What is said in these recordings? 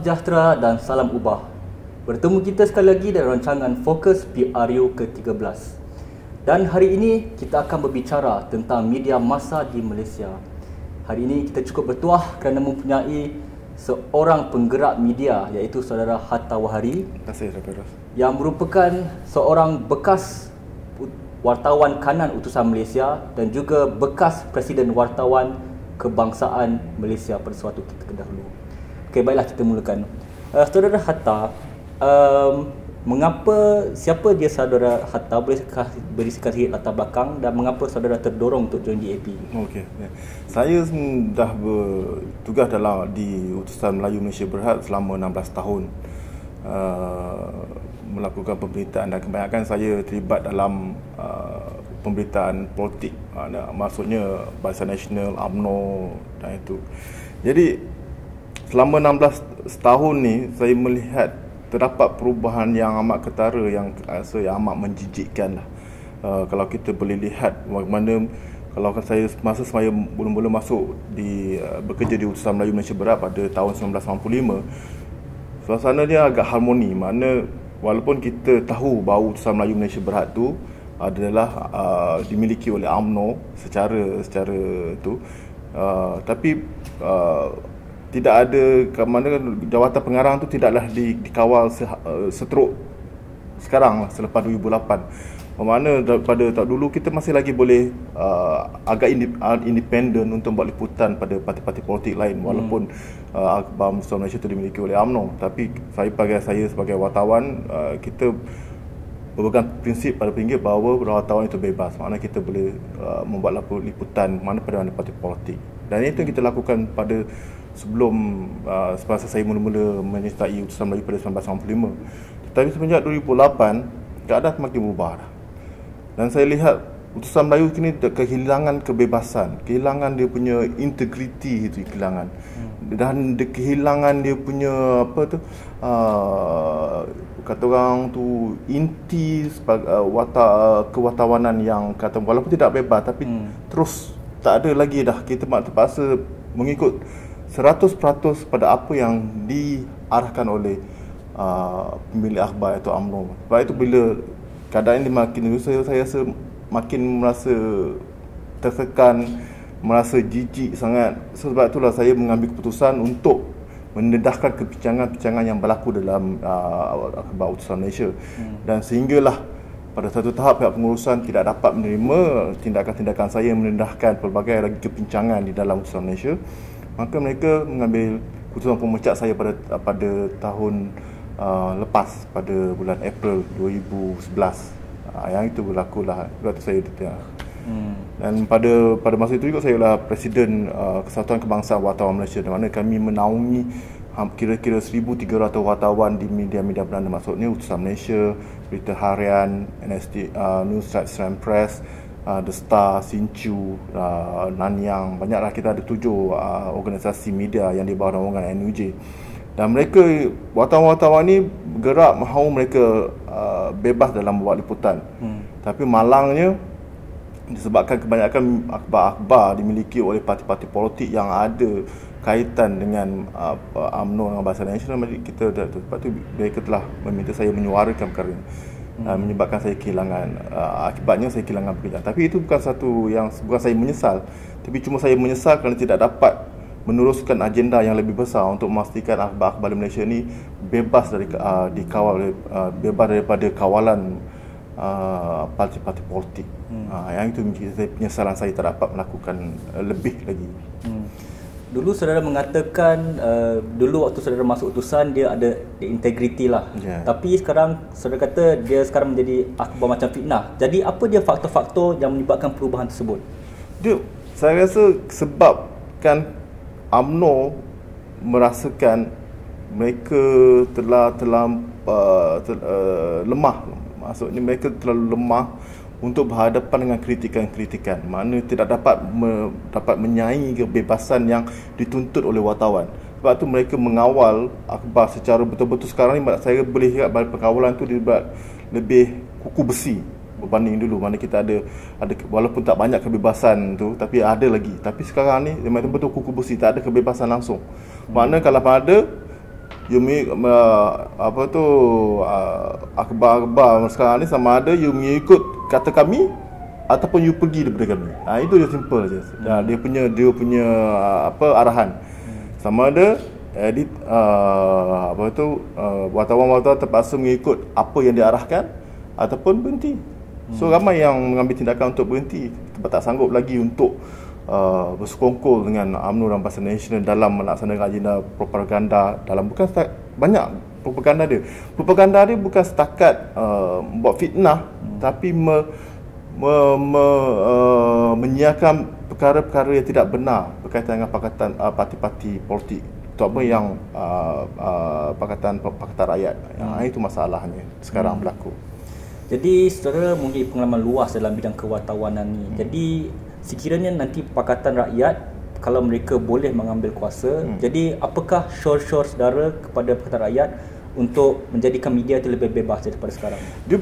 Sejahtera dan salam ubah. Bertemu kita sekali lagi dalam rancangan Fokus PRU ke-13. Dan hari ini kita akan berbicara tentang media masa di Malaysia. Hari ini kita cukup bertuah kerana mempunyai seorang penggerak media iaitu saudara Hatta Wahari. Terima kasih Dr. Yang merupakan seorang bekas wartawan kanan utusan Malaysia dan juga bekas Presiden Wartawan Kebangsaan Malaysia pada suatu ketika dahulu. Okey, baiklah kita mulakan. Uh, saudara Hatta, um, mengapa, siapa dia saudara Hatta? Boleh berisikan sedikit latar belakang dan mengapa saudara terdorong untuk join DAP? Okey. Ya. Saya dah bertugas dalam di Utusan Melayu Malaysia Berhad selama 16 tahun. Uh, melakukan pemberitaan dan kebanyakan saya terlibat dalam uh, pemberitaan politik uh, maksudnya Barisan Nasional, UMNO dan itu jadi selama 16 tahun ni saya melihat terdapat perubahan yang amat ketara yang rasa yang amat menjijikkan lah. Uh, kalau kita boleh lihat bagaimana kalau saya masa saya mula-mula masuk di uh, bekerja di Utusan Melayu Malaysia Berat pada tahun 1995 suasana dia agak harmoni. Mana walaupun kita tahu bahawa utusan Melayu Malaysia Berhad tu adalah uh, dimiliki oleh AMNO secara secara tu uh, tapi uh, tidak ada ke mana jawatan pengarang tu tidaklah di, dikawal se, uh, seteruk sekarang lah selepas 2008 mana pada tak dulu kita masih lagi boleh uh, agak uh, independen untuk buat liputan pada parti-parti politik lain. Hmm. walaupun uh, Akhbar Muslim Malaysia itu dimiliki oleh UMNO. Tapi saya bagi saya sebagai wartawan uh, kita berpegang prinsip pada pinggir bahawa wartawan itu bebas. Makna kita boleh uh, membuat liputan mana pada mana parti politik. Dan itu yang kita lakukan pada sebelum uh, semasa saya mula-mula menyertai utusan Melayu pada 1995 tetapi semenjak 2008 keadaan semakin berubah dah dan saya lihat utusan Melayu kini kehilangan kebebasan, kehilangan dia punya integriti itu kehilangan. Hmm. Dan dia kehilangan dia punya apa tu uh, kata orang tu inti sebagai uh, wata kewartawanan yang kata walaupun tidak bebas tapi hmm. terus tak ada lagi dah kita terpaksa mengikut 100% pada apa yang diarahkan oleh uh, pemilik akhbar atau UMNO. Sebab itu bila keadaan ini makin saya saya rasa makin merasa tersekan merasa jijik sangat sebab itulah saya mengambil keputusan untuk mendedahkan kebincangan-kebincangan yang berlaku dalam uh, akhbar utusan Malaysia hmm. dan sehinggalah pada satu tahap pihak pengurusan tidak dapat menerima tindakan-tindakan saya mendedahkan pelbagai lagi kebincangan di dalam utusan Malaysia maka mereka mengambil keputusan pemecat saya pada pada tahun uh, lepas pada bulan April 2011 uh, yang itu berlaku lah waktu saya ya. hmm. dan pada pada masa itu juga saya adalah Presiden uh, Kesatuan Kebangsaan Wartawan Malaysia di mana kami menaungi kira-kira 1,300 wartawan di media-media beranda maksudnya Utusan Malaysia, Berita Harian, NSD, uh, News Slam Press, uh, The Star, Sinchu, uh, Nanyang banyaklah kita ada tujuh uh, organisasi media yang di bawah naungan NUJ dan mereka wartawan-wartawan ni gerak mahu mereka uh, bebas dalam membuat liputan hmm. tapi malangnya disebabkan kebanyakan akhbar-akhbar dimiliki oleh parti-parti politik yang ada kaitan dengan uh, UMNO dengan Bahasa Nasional kita sebab tu mereka telah meminta saya menyuarakan perkara ini. Uh, menyebabkan saya kehilangan uh, akibatnya saya kehilangan pekerjaan tapi itu bukan satu yang bukan saya menyesal tapi cuma saya menyesal kerana tidak dapat meneruskan agenda yang lebih besar untuk memastikan akhbar-akhbar Malaysia ini bebas dari uh, dikawal uh, bebas daripada kawalan uh, parti-parti politik. Hmm. Uh, yang itu menjadi penyesalan saya tak dapat melakukan uh, lebih lagi. Hmm. Dulu saudara mengatakan uh, dulu waktu saudara masuk utusan dia ada integriti lah. Yeah. Tapi sekarang saudara kata dia sekarang menjadi akhbar macam fitnah. Jadi apa dia faktor-faktor yang menyebabkan perubahan tersebut? Dia saya rasa sebabkan UMNO merasakan mereka telah telah uh, ter, uh, lemah maksudnya mereka terlalu lemah untuk berhadapan dengan kritikan-kritikan. Mana tidak dapat me, dapat menyaingi kebebasan yang dituntut oleh wartawan. Sebab tu mereka mengawal akhbar secara betul-betul. Sekarang ni saya boleh lihat bahawa pengawalan tu dibuat lebih kuku besi berbanding dulu. Mana kita ada ada walaupun tak banyak kebebasan tu tapi ada lagi. Tapi sekarang ni memang betul kuku besi tak ada kebebasan langsung. Mana kalau ada you uh, apa tu uh, akhbar-akhbar sekarang ni sama ada you mengikut kata kami ataupun you pergi daripada kami. Ha, itu dia simple je. Hmm. dia punya dia punya uh, apa arahan. Hmm. Sama ada edit uh, apa tu uh, wartawan-wartawan terpaksa mengikut apa yang diarahkan ataupun berhenti. So hmm. ramai yang mengambil tindakan untuk berhenti sebab tak sanggup lagi untuk uh, bersekongkol dengan UMNO dan Bahasa Nasional dalam melaksanakan agenda propaganda dalam bukan setakat, banyak propaganda dia. Propaganda dia bukan setakat uh, buat fitnah hmm. tapi me, me, me, uh, menyiarkan perkara-perkara yang tidak benar berkaitan dengan pakatan uh, parti-parti politik apa yang uh, uh, pakatan pakatan rakyat. Hmm. itu masalahnya sekarang hmm. berlaku. Jadi saudara mempunyai pengalaman luas dalam bidang kewartawanan ni. Hmm. Jadi sekiranya nanti Pakatan Rakyat kalau mereka boleh mengambil kuasa hmm. jadi apakah syur-syur saudara kepada Pakatan Rakyat untuk menjadikan media itu lebih bebas daripada sekarang dia,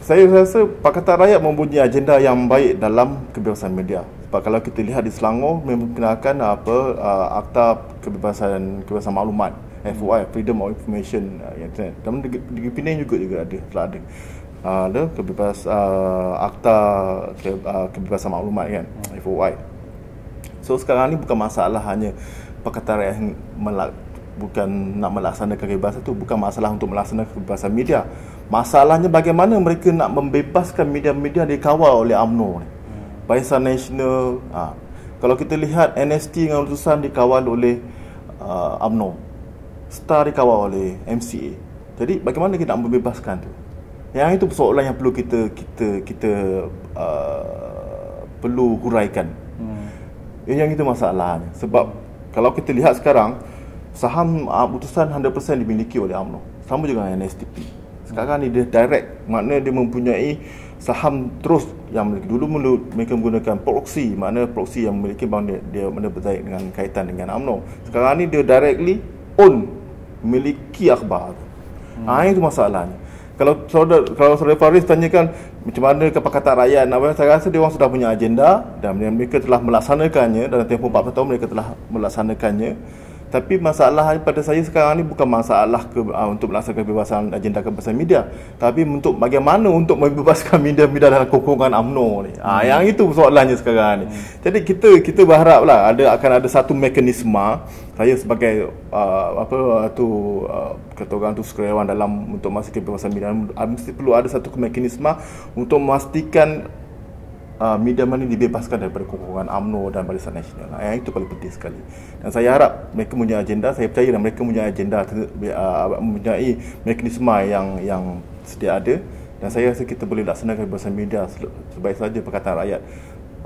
saya rasa Pakatan Rakyat mempunyai agenda yang baik dalam kebebasan media sebab kalau kita lihat di Selangor memperkenalkan apa uh, akta kebebasan kebebasan maklumat hmm. FOI Freedom of Information uh, Internet dan di, di Penang juga juga ada telah ada uh, ada kebebas uh, akta ke, uh, kebebasan maklumat kan hmm. FOI. So sekarang ni bukan masalah hanya Pakatan Rakyat melak, bukan nak melaksanakan kebebasan tu bukan masalah untuk melaksanakan kebebasan media. Masalahnya bagaimana mereka nak membebaskan media-media yang dikawal oleh UMNO ni. Hmm. Barisan Nasional uh, kalau kita lihat NST dengan utusan dikawal oleh uh, UMNO. STAR dikawal oleh MCA. Jadi bagaimana kita nak membebaskan tu? Yang itu persoalan yang perlu kita kita kita uh, perlu huraikan. Hmm. Yang itu masalahnya. Sebab kalau kita lihat sekarang saham uh, putusan 100% dimiliki oleh UMNO. Sama juga dengan NSTP. Sekarang ni dia direct, maknanya dia mempunyai saham terus yang memiliki. Dulu mereka menggunakan proxy, makna proxy yang memiliki bang dia, dia mana berkait dengan kaitan dengan UMNO. Sekarang ni dia directly own memiliki akhbar. Hmm. Ha, itu masalahnya kalau saudara kalau saudara Faris tanyakan macam mana kepakatan rakyat nak saya rasa dia orang sudah punya agenda dan mereka telah melaksanakannya dalam tempoh 40 tahun mereka telah melaksanakannya tapi masalah pada saya sekarang ni bukan masalah ke, uh, untuk melaksanakan kebebasan agenda kebebasan media tapi untuk bagaimana untuk membebaskan media-media dalam kokongan UMNO ni. Ah, hmm. yang itu soalannya sekarang ni. Hmm. Jadi kita kita berharaplah ada akan ada satu mekanisme saya sebagai uh, apa tu uh, ketua orang tu sekrewan dalam untuk masa kebebasan media mesti perlu ada satu mekanisme untuk memastikan uh, media mana dibebaskan daripada kokongan UMNO dan Barisan Nasional. Yang itu paling penting sekali. Dan saya harap mereka punya agenda, saya percaya dan mereka punya agenda uh, mempunyai mekanisme yang yang sedia ada dan saya rasa kita boleh laksanakan kebebasan media sebaik saja perkataan rakyat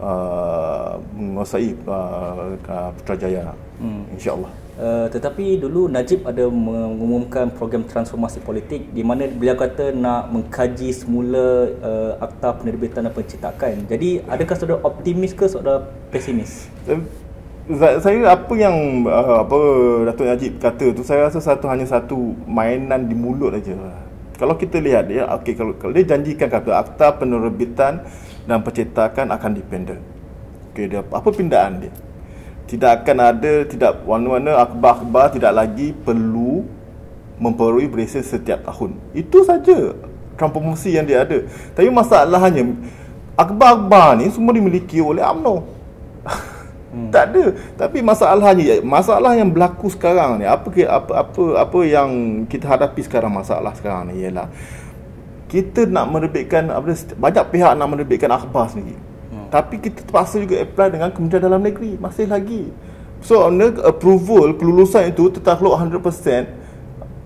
uh, menguasai uh, uh, Putrajaya hmm. insyaAllah Uh, tetapi dulu Najib ada mengumumkan program transformasi politik di mana beliau kata nak mengkaji semula uh, akta penerbitan dan pencetakan. Jadi adakah saudara optimis ke saudara pesimis? Saya apa yang uh, apa Datuk Najib kata tu saya rasa satu hanya satu mainan di mulut aja. Kalau kita lihat dia okey kalau, kalau dia janjikan kata akta penerbitan dan pencetakan akan dependent. Okey dia apa pindaan dia? Tidak akan ada tidak warna-warna akhbar-akhbar tidak lagi perlu memperoleh berisi setiap tahun. Itu saja transformasi yang dia ada. Tapi masalahnya akhbar-akhbar ni semua dimiliki oleh UMNO. Hmm. tak ada. Tapi masalahnya masalah yang berlaku sekarang ni apa apa apa apa yang kita hadapi sekarang masalah sekarang ni ialah kita nak menerbitkan apa banyak pihak nak menerbitkan akhbar sendiri. Tapi kita terpaksa juga apply dengan Kementerian Dalam Negeri Masih lagi So under approval kelulusan itu tertakluk 100%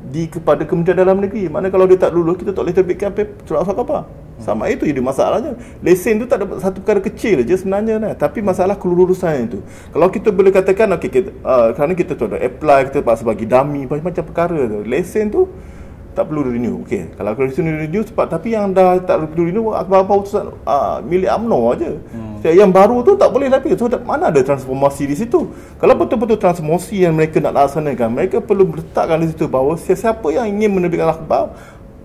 di kepada Kementerian Dalam Negeri. Mana kalau dia tak lulus kita tak boleh terbitkan surat asal apa. Sama itu jadi masalahnya. Lesen itu tak ada satu perkara kecil je sebenarnya nah. Tapi masalah kelulusan itu. Kalau kita boleh katakan okey kita uh, kerana kita tu apply kita terpaksa bagi dummy macam-macam perkara tu. Lesen tu tak perlu renew. Okey, kalau kereta ni renew cepat tapi yang dah tak perlu renew apa-apa utusan uh, milik UMNO aja. Hmm. Yang baru tu tak boleh lagi. So mana ada transformasi di situ? Kalau betul-betul transformasi yang mereka nak laksanakan, mereka perlu letakkan di situ bahawa siapa yang ingin menerbitkan akhbar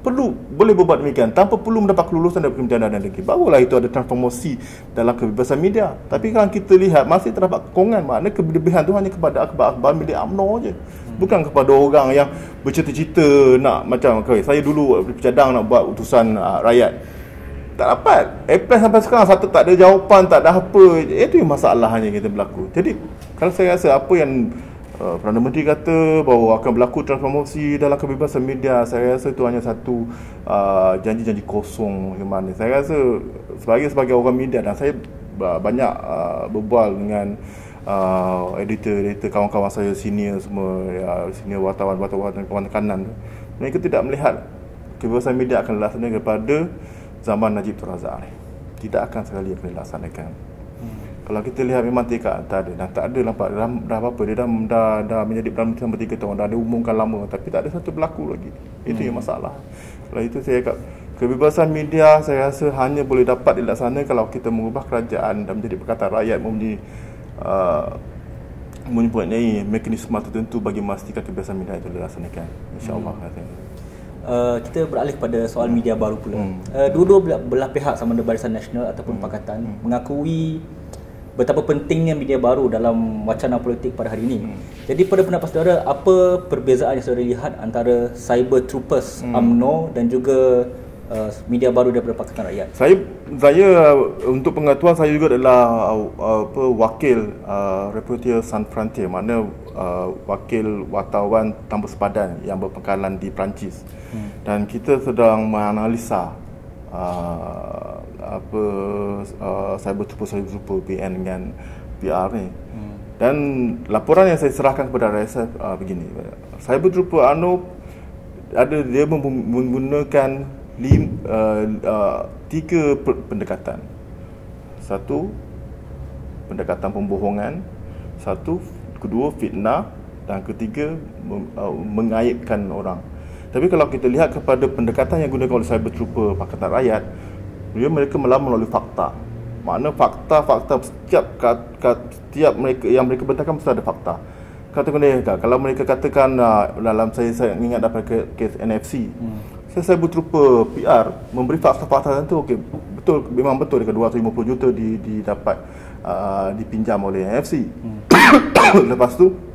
perlu boleh berbuat demikian tanpa perlu mendapat kelulusan dari Kementerian Dalam Negeri. Barulah itu ada transformasi dalam kebebasan media. Tapi kalau kita lihat masih terdapat kekongan makna kelebihan tu hanya kepada akhbar-akhbar milik UMNO. Hmm. bukan kepada orang yang bercita-cita nak macam okay, saya dulu bercadang nak buat utusan uh, rakyat tak dapat apply sampai sekarang satu tak ada jawapan tak ada apa itu masalahnya kita berlaku jadi kalau saya rasa apa yang uh, Perdana Menteri kata bahawa akan berlaku transformasi dalam kebebasan media. Saya rasa itu hanya satu uh, janji-janji kosong yang mana. Saya rasa sebagai sebagai orang media dan saya uh, banyak uh, berbual dengan uh, editor-editor kawan-kawan saya senior semua ya, senior wartawan-wartawan kanan. Mereka tidak melihat kebebasan media akan dilaksanakan kepada zaman Najib Razak tidak akan sekali akan dilaksanakan. Kalau kita lihat memang tidak tak ada dan tak ada nampak dah, dah apa dia dah, dah, dah menjadi Perdana Menteri sampai 3 tahun dah ada umumkan lama tapi tak ada satu berlaku lagi itu hmm. yang masalah kalau itu saya cakap kebebasan media saya rasa hanya boleh dapat dilaksanakan kalau kita mengubah kerajaan dan menjadi perkataan rakyat mempunyai uh, mempunyai mekanisme tertentu bagi memastikan kebebasan media itu dilaksanakan insyaallah hmm. Uh, kita beralih kepada soal media baru pula. Hmm. Uh, dua-dua belah, belah pihak sama ada Barisan Nasional ataupun hmm. Pakatan hmm. mengakui betapa pentingnya media baru dalam wacana politik pada hari ini. Hmm. Jadi pada pendapat saudara, apa perbezaan yang saudara lihat antara cyber troopers hmm. UMNO dan juga uh, media baru daripada Pakatan Rakyat? Saya saya untuk pengetahuan saya juga adalah uh, apa wakil uh, Reporter San Frontier, mana uh, wakil wartawan tanpa sepadan yang berpengkalan di Perancis hmm. dan kita sedang menganalisa uh, apa uh, cyber super cyber super PN dengan PR ni. Hmm. dan laporan yang saya serahkan kepada RSF uh, begini. Cyber trooper Anu ada dia menggunakan lim, uh, uh, tiga pendekatan. Satu pendekatan pembohongan. Satu kedua fitnah. Dan ketiga uh, mengaibkan orang. Tapi kalau kita lihat kepada pendekatan yang digunakan oleh cyber trooper Pakatan Rakyat, dia mereka melawan melalui fakta. Mana fakta-fakta setiap kat, kat, setiap mereka yang mereka bentangkan mesti ada fakta. Kata kena kalau mereka katakan uh, dalam saya saya ingat daripada kes NFC. Hmm. Saya cyber trooper PR memberi fakta-fakta itu okey betul memang betul dekat 250 juta di didapat uh, dipinjam oleh NFC. Hmm. Lepas tu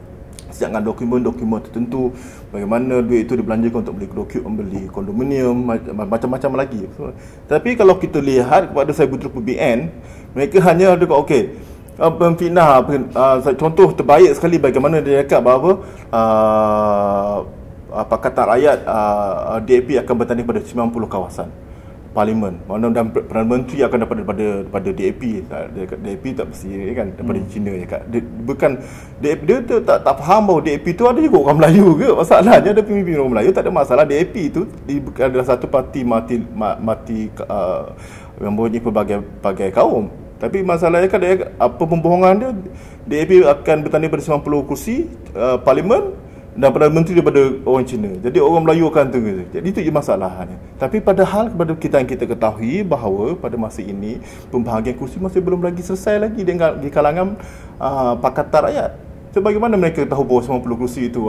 siapkan dokumen-dokumen tertentu. Bagaimana duit itu dibelanjakan untuk beli dokumen membeli kondominium macam-macam lagi. So, tapi kalau kita lihat kepada saya trooper BN mereka hanya ada okey uh, pemfitnah uh, contoh terbaik sekali bagaimana dia cakap bahawa uh, Pakatan Rakyat uh, DAP akan bertanding pada 90 kawasan parlimen. Mana dan perdana menteri akan dapat daripada daripada DAP DAP tak mesti kan? Daripada hmm. China ya kat bukan DAP dia tu tak tak faham bahawa DAP tu ada juga orang Melayu ke? Masalahnya ada pemimpin orang Melayu tak ada masalah. DAP tu adalah satu parti mati mati uh, yang mempunyai pelbagai pelbagai kaum. Tapi masalahnya kan dia apa pembohongan dia DAP akan bertanding pada 90 kursi uh, parlimen dan Perdana Menteri daripada orang Cina. Jadi orang Melayu akan tunggu. Jadi itu je masalahnya. Tapi padahal kepada kita yang kita ketahui bahawa pada masa ini pembahagian kursi masih belum lagi selesai lagi di kalangan uh, Pakatan Rakyat. So bagaimana mereka tahu bahawa 90 kursi itu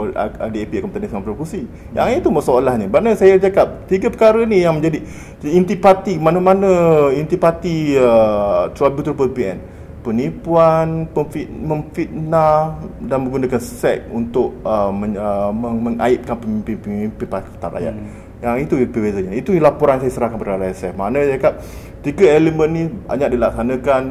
DAP akan bertanding 90 kursi? Yang itu masalahnya. Mana saya cakap tiga perkara ni yang menjadi intipati mana-mana intipati uh, Trouble PN penipuan, memfitnah dan menggunakan seks untuk uh, men, uh, mengaibkan pemimpin-pemimpin Pakatan Rakyat. Hmm. Yang itu perbezanya. Itu laporan saya serahkan kepada RSF. Mana dia cakap tiga elemen ni banyak dilaksanakan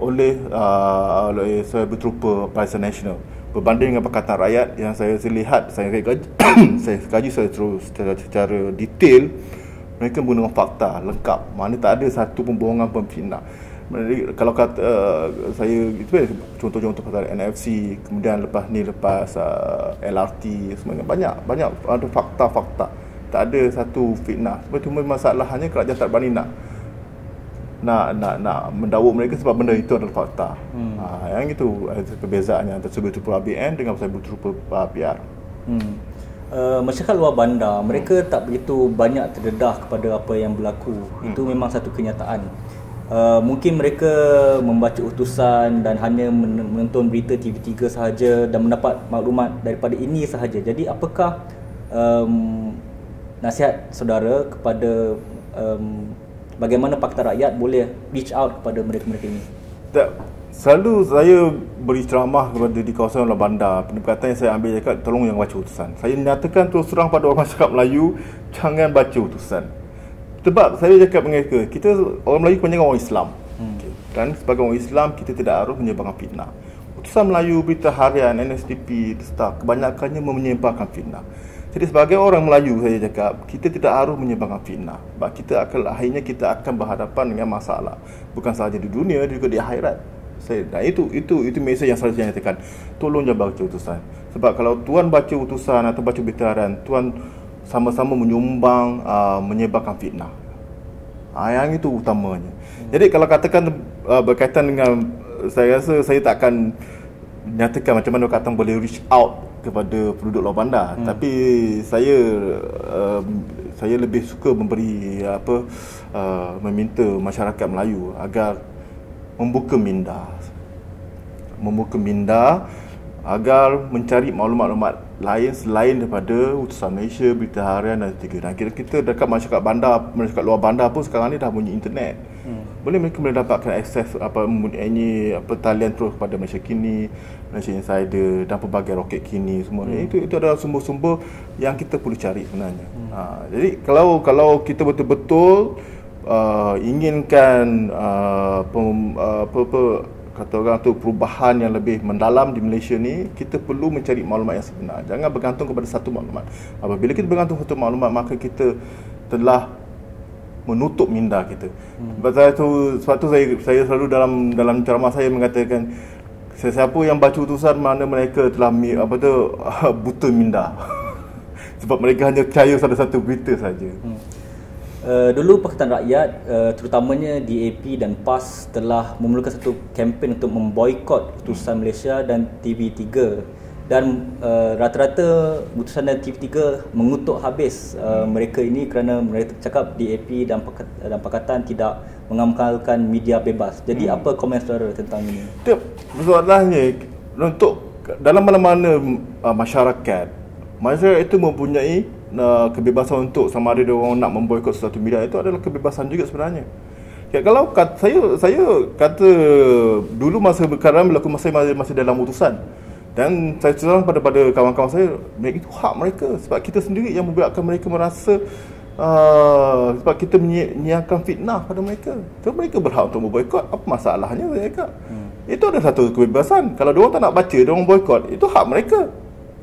oleh uh, oleh Cyber Trooper Barisan Nasional berbanding dengan Pakatan Rakyat yang saya lihat saya kaji saya kaji saya terus secara, secara detail mereka menggunakan fakta lengkap mana tak ada satu pembohongan pemfitnah kalau kata uh, saya itu contoh-contoh pasal NFC kemudian lepas ni lepas uh, LRT semuanya banyak banyak ada fakta-fakta tak ada satu fitnah sebab cuma masalahnya kerajaan tak berani nak nak nak nak mendawuk mereka sebab benda itu adalah fakta. Hmm. Ha, yang itu perbezaannya antara sebut trooper ABN dengan sebut trooper uh, PR. Hmm. Uh, masyarakat luar bandar mereka hmm. tak begitu banyak terdedah kepada apa yang berlaku. Hmm. Itu memang satu kenyataan. Uh, mungkin mereka membaca utusan dan hanya menonton berita TV3 sahaja dan mendapat maklumat daripada ini sahaja. Jadi apakah um, nasihat saudara kepada um, bagaimana Pakatan Rakyat boleh reach out kepada mereka-mereka ini? Tak, Selalu saya beri ceramah kepada di kawasan Luar Bandar. Pendekatan yang saya ambil cakap tolong yang baca utusan. Saya nyatakan terus terang pada orang masyarakat Melayu jangan baca utusan. Sebab saya cakap dengan mereka, kita orang Melayu kebanyakan orang Islam. Hmm. Okay. Dan sebagai orang Islam kita tidak harus menyebarkan fitnah. Utusan Melayu, berita harian, NSTP, staff kebanyakannya menyebarkan fitnah. Jadi sebagai orang Melayu saya cakap kita tidak harus menyebarkan fitnah. Sebab kita akan akhirnya kita akan berhadapan dengan masalah bukan sahaja di dunia juga di akhirat. Saya dan itu itu itu mesej yang selalu saya nyatakan. Tolong jangan baca utusan. Sebab kalau tuan baca utusan atau baca berita harian, tuan sama-sama menyumbang uh, menyebarkan fitnah. Ah, yang itu utamanya. Jadi kalau katakan uh, berkaitan dengan saya rasa saya tak akan nyatakan macam mana kata boleh reach out kepada penduduk luar bandar hmm. tapi saya uh, saya lebih suka memberi apa uh, meminta masyarakat Melayu agar membuka minda membuka minda agar mencari maklumat-maklumat lain selain daripada utusan Malaysia, berita harian dan tiga. Dan kita, kita dekat masyarakat bandar, masyarakat luar bandar pun sekarang ni dah punya internet. Hmm. Boleh mereka boleh dapatkan akses apa mempunyai apa talian terus kepada Malaysia kini, Malaysia Insider dan pelbagai roket kini semua. Hmm. Itu itu adalah sumber-sumber yang kita perlu cari sebenarnya. Hmm. Ha, jadi kalau kalau kita betul-betul uh, inginkan uh, pem, uh, apa, apa kata orang tu perubahan yang lebih mendalam di Malaysia ni kita perlu mencari maklumat yang sebenar. Jangan bergantung kepada satu maklumat. Apabila kita bergantung satu maklumat maka kita telah menutup minda kita. Hmm. sebab tu sebab tu saya saya selalu dalam dalam ceramah saya mengatakan sesiapa yang baca utusan mana mereka telah apa tu buta minda. Sebab mereka hanya percaya satu-satu berita saja. Hmm. Uh, dulu Pakatan Rakyat uh, terutamanya DAP dan PAS telah memulakan satu kempen untuk memboikot utusan Malaysia dan TV3 dan uh, rata-rata utusan dan TV3 mengutuk habis uh, mereka ini kerana mereka cakap DAP dan, dan Pakatan tidak mengamalkan media bebas. Jadi hmm. apa komen saudara tentang ini? Soalannya untuk dalam mana-mana uh, masyarakat masyarakat itu mempunyai uh, kebebasan untuk sama ada dia orang nak memboikot sesuatu media itu adalah kebebasan juga sebenarnya. Ya, kalau kat, saya saya kata dulu masa berkaram berlaku masa masih, masih dalam utusan dan saya cerita pada pada kawan-kawan saya itu hak mereka sebab kita sendiri yang membuatkan mereka merasa uh, sebab kita menyiarkan fitnah pada mereka. So, mereka berhak untuk memboikot. Apa masalahnya saya cakap? Hmm. Itu adalah satu kebebasan. Kalau dia orang tak nak baca, dia orang boikot, itu hak mereka.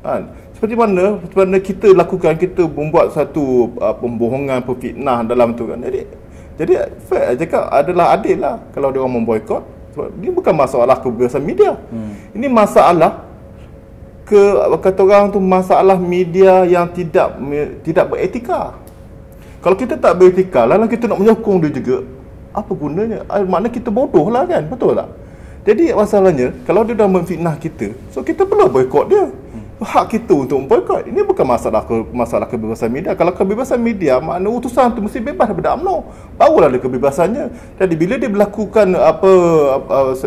Kan? Seperti mana? Seperti mana kita lakukan kita membuat satu uh, pembohongan perfitnah dalam tu kan? Jadi jadi fair cakap adalah adil lah kalau dia orang memboikot. Sebab ini bukan masalah kebebasan media. Hmm. ini masalah ke kata orang tu masalah media yang tidak tidak beretika. Kalau kita tak beretika lalu kita nak menyokong dia juga apa gunanya? Ah, makna kita bodoh lah kan? Betul tak? Jadi masalahnya kalau dia dah memfitnah kita so kita perlu boikot dia hak kita untuk memboikot. Ini bukan masalah ke, masalah kebebasan media. Kalau kebebasan media, makna utusan itu mesti bebas daripada UMNO. Barulah ada kebebasannya. Jadi bila dia melakukan apa,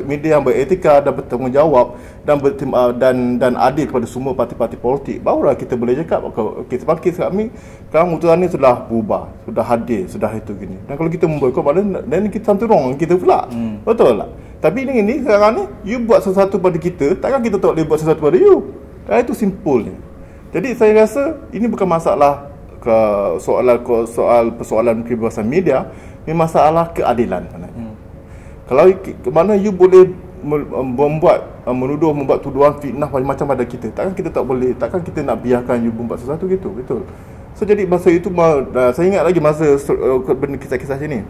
media yang beretika dan bertanggungjawab dan uh, dan dan adil kepada semua parti-parti politik, barulah kita boleh cakap okey sebab kita kami sekarang utusan ini sudah berubah, sudah hadir, sudah itu gini. Dan kalau kita memboikot, maknanya dan kita something wrong kita pula. Hmm. Betul tak? Tapi ini, ini sekarang ni, you buat sesuatu pada kita, takkan kita tak boleh buat sesuatu pada you. Ah, itu simpulnya. Jadi saya rasa ini bukan masalah ke soalan ke soal persoalan kebebasan media, ini masalah keadilan Hmm. Kalau ke mana you boleh membuat menuduh membuat tuduhan fitnah macam-macam pada kita. Takkan kita tak boleh, takkan kita nak biarkan you membuat sesuatu gitu, betul. So jadi masa itu saya ingat lagi masa uh, benda kisah-kisah sini.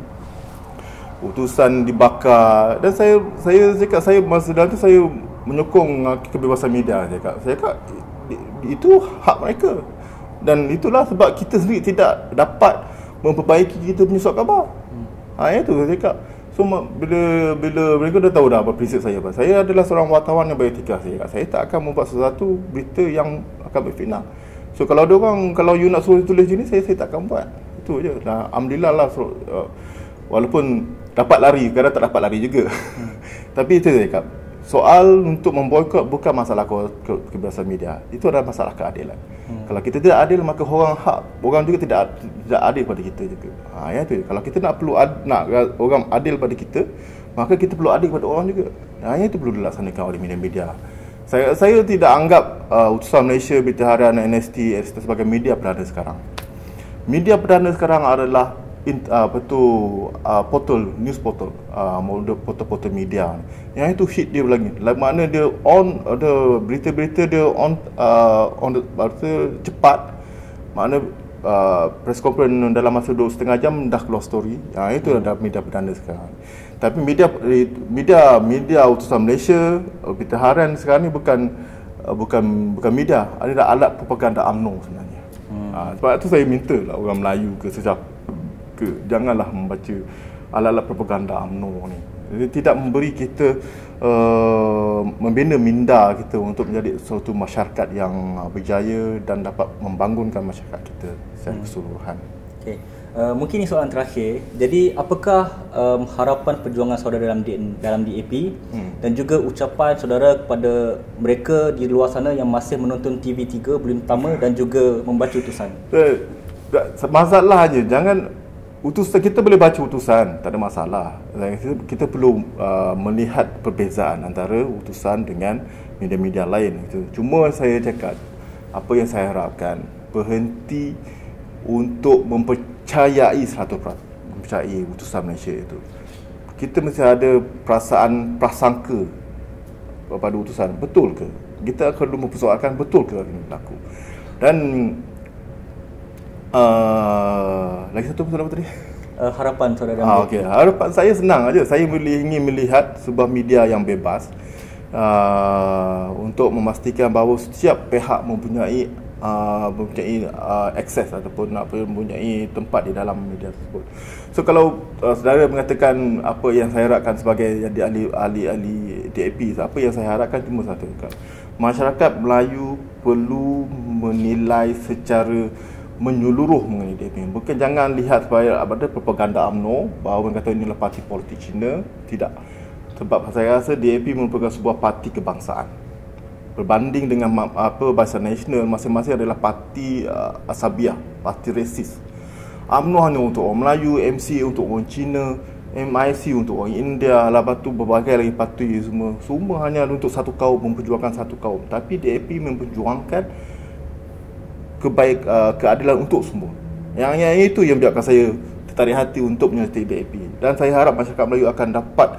Utusan dibakar dan saya saya cakap saya masa dalam tu saya menyokong uh, kebebasan media saya kata. Saya kata itu hak mereka. Dan itulah sebab kita sendiri tidak dapat memperbaiki kita punya surat khabar. Hmm. Ha itu saya cakap. So bila bila mereka dah tahu dah apa prinsip saya apa. Saya adalah seorang wartawan yang beretika saya. Kata. Saya tak akan membuat sesuatu berita yang akan berfitnah. So kalau ada orang kalau you nak suruh tulis gini saya saya tak akan buat. Itu je. Nah, alhamdulillah lah so, uh, walaupun dapat lari, kadang tak dapat lari juga. Hmm. Tapi itu saya cakap soal untuk memboikot bukan masalah ke, kebebasan media itu adalah masalah keadilan hmm. kalau kita tidak adil maka orang hak orang juga tidak tidak adil pada kita juga ha ya tu kalau kita nak perlu ad, nak orang adil pada kita maka kita perlu adil pada orang juga Hanya itu perlu dilaksanakan oleh media-media. Saya saya tidak anggap uh, utusan Malaysia, Berita Harian, NST sebagai media perdana sekarang. Media perdana sekarang adalah in, uh, apa tu uh, portal news portal uh, portal-portal media yang itu hit dia lagi. Like mana dia on ada berita-berita dia on uh, on the, berita cepat. Mana uh, press conference dalam masa dua setengah jam dah keluar story. Yang itu hmm. adalah media perdana sekarang. Tapi media media media utusan Malaysia berita harian sekarang ni bukan uh, bukan bukan media. Adalah alat propaganda UMNO sebenarnya. Hmm. uh, sebab itu saya minta lah orang Melayu ke sejak ke janganlah membaca alat-alat propaganda UMNO ni Jadi, tidak memberi kita uh, membina minda kita untuk menjadi suatu masyarakat yang uh, berjaya dan dapat membangunkan masyarakat kita secara hmm. keseluruhan okay. Uh, mungkin ini soalan terakhir. Jadi, apakah um, harapan perjuangan saudara dalam D, dalam DAP hmm. dan juga ucapan saudara kepada mereka di luar sana yang masih menonton TV3 bulan pertama dan juga membaca utusan? Uh, masalahnya jangan utusan kita boleh baca utusan tak ada masalah. Kita, kita perlu uh, melihat perbezaan antara utusan dengan media-media lain. Itu cuma saya cakap apa yang saya harapkan berhenti untuk mempercayai 100% mempercayai utusan Malaysia itu. Kita mesti ada perasaan prasangka pada utusan. Betul ke? Kita perlu mempersoalkan betul ke ini berlaku. Dan Uh, lagi satu masalah apa tadi? Uh, harapan saudara. Ah, okay. Harapan saya senang aja. Saya ingin melihat sebuah media yang bebas uh, untuk memastikan bahawa setiap pihak mempunyai uh, mempunyai uh, akses ataupun apa mempunyai tempat di dalam media tersebut. So kalau uh, saudara mengatakan apa yang saya harapkan sebagai jadi ahli ahli ahli DAP, apa yang saya harapkan cuma satu. Masyarakat Melayu perlu menilai secara menyeluruh mengenai DAP. Bukan jangan lihat supaya ada propaganda UMNO bahawa orang kata inilah parti politik Cina. Tidak. Sebab saya rasa DAP merupakan sebuah parti kebangsaan. Berbanding dengan apa bahasa nasional, masing-masing adalah parti uh, asabiah, parti resis. UMNO hanya untuk orang Melayu, MC untuk orang Cina, MIC untuk orang India, lepas tu berbagai lagi parti semua. Semua hanya untuk satu kaum, memperjuangkan satu kaum. Tapi DAP memperjuangkan kebaik uh, keadilan untuk semua. Yang yang itu yang biarkan saya tertarik hati untuk menyertai DAP dan saya harap masyarakat Melayu akan dapat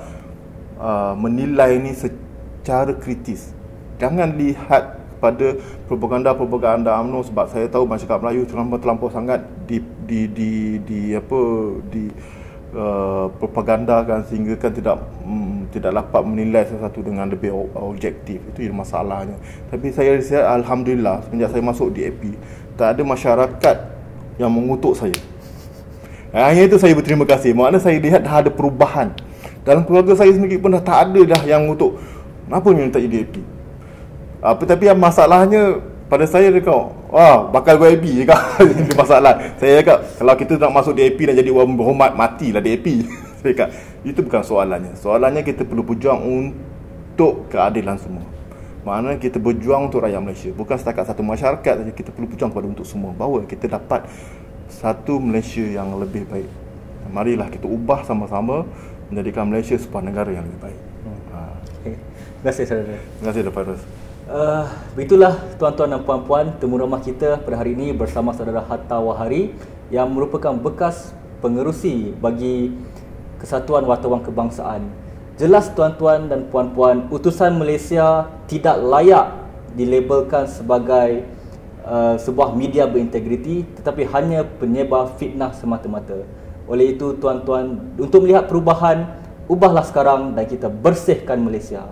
uh, menilai ini secara kritis. Jangan lihat pada propaganda-propaganda UMNO sebab saya tahu masyarakat Melayu terlampau terlampau sangat di di di di apa di uh, propaganda kan sehingga kan tidak tidak dapat menilai sesuatu dengan lebih objektif. Itu masalahnya. Tapi saya rasa alhamdulillah semenjak saya masuk di AP tak ada masyarakat yang mengutuk saya. Hanya itu saya berterima kasih. Makna saya lihat dah ada perubahan. Dalam keluarga saya sendiri pun dah tak ada dah yang mengutuk. Kenapa ni tak jadi AP apa tapi yang masalahnya pada saya dia kau wah bakal gue AP je kau masalah. Saya cakap kalau kita nak masuk DAP dan jadi orang berhormat matilah DAP saya cakap itu bukan soalannya. Soalannya kita perlu berjuang untuk keadilan semua. Mana kita berjuang untuk rakyat Malaysia. Bukan setakat satu masyarakat saja kita perlu berjuang kepada untuk semua. Bahawa kita dapat satu Malaysia yang lebih baik. Marilah kita ubah sama-sama menjadikan Malaysia sebuah negara yang lebih baik. Hmm. ha. okay. terima kasih saudara. Terima kasih Dapat Ros Uh, begitulah tuan-tuan dan puan-puan temu ramah kita pada hari ini bersama saudara Hatta Wahari yang merupakan bekas pengerusi bagi Kesatuan Wartawan Kebangsaan. Jelas tuan-tuan dan puan-puan, utusan Malaysia tidak layak dilabelkan sebagai uh, sebuah media berintegriti tetapi hanya penyebar fitnah semata-mata. Oleh itu tuan-tuan, untuk melihat perubahan, ubahlah sekarang dan kita bersihkan Malaysia.